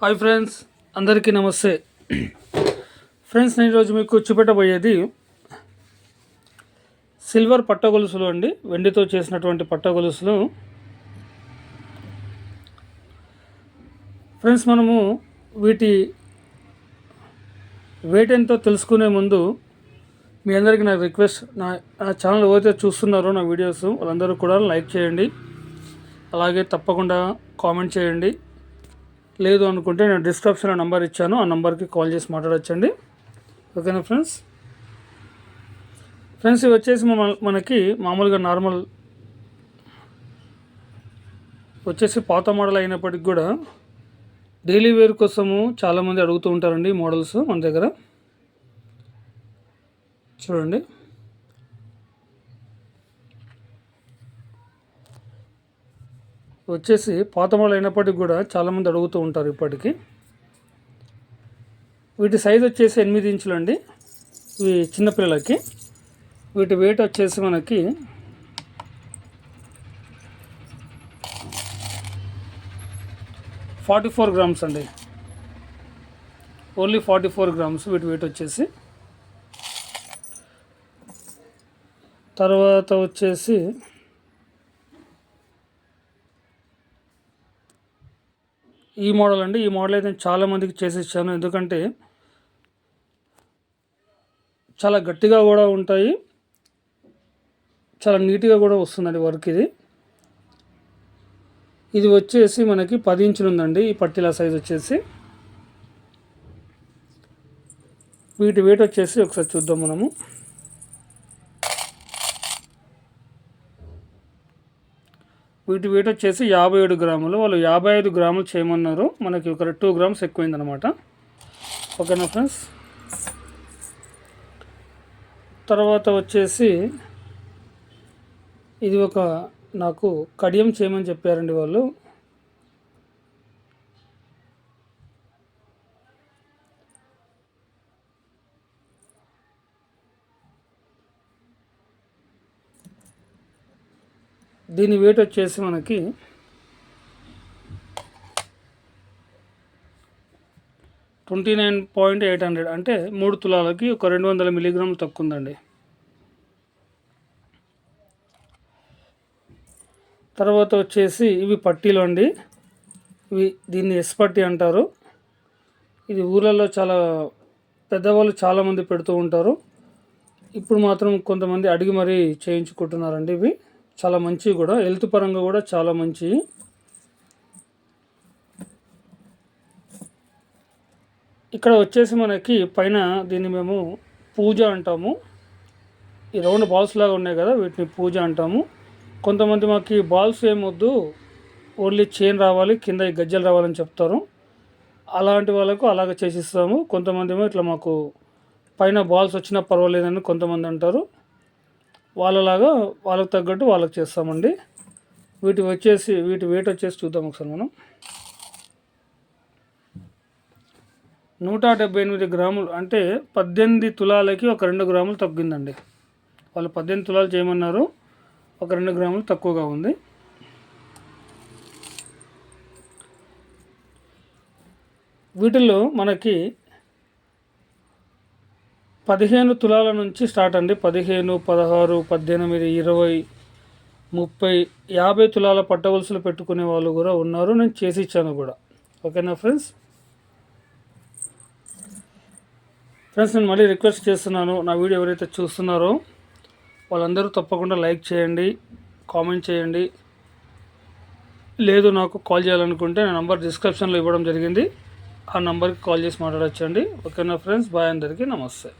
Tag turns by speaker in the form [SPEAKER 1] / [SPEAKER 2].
[SPEAKER 1] Hi friends అందరికీ నమస్తే. Friends నేను ఈరోజు మీకు చూపెట్టబోయేది సిల్వర్ పట్ట గొలుసులు అండి. వెండితో చేసినటువంటి పట్ట గొలుసులు. ఫ్రెండ్స్ మనము వీటి వెయిట్ ఎంతో తెలుసుకునే ముందు మీ అందరికీ నా రిక్వెస్ట్ నా నా ఛానల్ ఎవరైతే చూస్తున్నారో నా వీడియోస్ వాళ్ళందరూ కూడా లైక్ చేయండి. అలాగే తప్పకుండా కామెంట్ చేయండి. లేదు అనుకుంటే నేను డిస్క్రిప్షన్లో నెంబర్ ఇచ్చాను. ఆ నెంబర్కి కాల్ చేసి మాట్లాడచ్చండి. ఓకేనా ఫ్రెండ్స్ ఫ్రెండ్స్ ఇవి వచ్చేసి మన- మనకి మామూలుగా నార్మల్ వచ్చేసి పాత మోడల్ అయినప్పటికి కూడా డైలీ వేర్ కోసము చాలామంది అడుగుతూ ఉంటారండి మోడల్స్ మన దగ్గర. చూడండి. వచ్చేసి పాత మోడల్ అయినప్పటికి కూడా చాలామంది అడుగుతూ ఉంటారు ఇప్పటికీ. వీటి సైజ్ వచ్చేసి ఎనిమిది ఇంచులు అండి. ఇవి చిన్నపిల్లలకి వీటి వెయిట్ వచ్చేసి మనకి ఫార్టీ ఫోర్ గ్రామ్స్ అండి. ఓన్లీ ఫార్టీ ఫోర్ గ్రామ్స్ వీటి వెయిట్ వచ్చేసి. తర్వాత వచ్చేసి ఈ మోడల్ అండి. ఈ మోడల్ అయితే చాలామందికి చాలా మందికి ఎందుకంటే చాలా గట్టిగా కూడా ఉంటాయి. చాలా నీట్గా కూడా వస్తుందండి వర్క్ ఇది. ఇది వచ్చేసి మనకి పది ఇంచులు ఉందండి. ఈ పట్టీల సైజ్ వచ్చేసి. వీటి వెయిట్ వచ్చేసి ఒకసారి చూద్దాం మనము. వీటి వెయిట్ వచ్చేసి యాభై ఏడు గ్రాములు. వాళ్ళు యాభై ఐదు గ్రాములు చేయమన్నారు. మనకి ఒక టూ గ్రామ్స్ ఎక్కువైందనమాట ఓకేనా ఫ్రెండ్స్? తర్వాత వచ్చేసి ఇది ఒక నాకు కడియం చేయమని చెప్పారండి వాళ్ళు. దీని వెయిట్ వచ్చేసి మనకి twenty nine point eight hundred అంటే మూడు తులాలకి ఒక రెండు వందల మిలీగ్రాములు తక్కువ ఉందండి తర్వాత వచ్చేసి ఇవి పట్టీలు అండి. ఇవి దీన్ని ఎస్ పట్టీ అంటారు. ఇది ఊళ్ళల్లో చాలా పెద్దవాళ్ళు చాలామంది పెడుతూ ఉంటారు. ఇప్పుడు మాత్రం కొంతమంది అడిగి మరీ చేయించుకుంటున్నారండి ఇవి. చాలా మంచివి కూడా. హెల్త్ పరంగా కూడా చాలా మంచివి ఇక్కడ వచ్చేసి మనకి పైన దీన్ని మేము పూజ అంటాము. ఈ రౌండ్ బాల్స్ లాగా ఉన్నాయి కదా వీటిని పూజ అంటాము. కొంతమంది మాకు బాల్స్ ఏమొద్దు ఓన్లీ చైన్ రావాలి కింద ఈ గజ్జలు రావాలని చెప్తారు. అలాంటి వాళ్ళకు అలాగ చేసిస్తాము. కొంతమంది ఇట్లా మాకు పైన బాల్స్ వచ్చినా పర్వాలేదని కొంతమంది అంటారు. వాళ్ళలాగా వాళ్ళకి తగ్గట్టు వాళ్ళకి చేస్తామండి. వీటి వచ్చేసి వీటి వెయిట్ వచ్చేసి చూద్దాం ఒకసారి మనం. నూట డెబ్బై ఎనిమిది గ్రాములు అంటే పద్దెనిమిది తులాలకి ఒక రెండు గ్రాములు తగ్గిందండి. వాళ్ళు పద్దెనిమిది తులాలు చేయమన్నారు. ఒక రెండు గ్రాములు తక్కువగా ఉంది. వీటిల్లో మనకి పదిహేను తులాల నుంచి స్టార్ట్ అండి. పదిహేను పదహారు పద్దెనిమిది ఇరవై ముప్పై యాభై తులాల పట్టవలసలు పెట్టుకునే వాళ్ళు కూడా ఉన్నారు. నేను చేసి ఇచ్చాను కూడా. ఓకేనా ఫ్రెండ్స్? ఫ్రెండ్స్ నేను మళ్ళీ రిక్వెస్ట్ చేస్తున్నాను. నా వీడియో ఎవరైతే చూస్తున్నారో వాళ్ళందరూ తప్పకుండా లైక్ చేయండి కామెంట్ చేయండి. లేదు నాకు కాల్ చేయాలనుకుంటే నా నంబర్ డిస్క్రిప్షన్లో ఇవ్వడం జరిగింది. ఆ నంబర్కి కాల్ చేసి మాట్లాడచ్చండి. ఓకేనా ఫ్రెండ్స్? బాయ్ అందరికీ నమస్తే.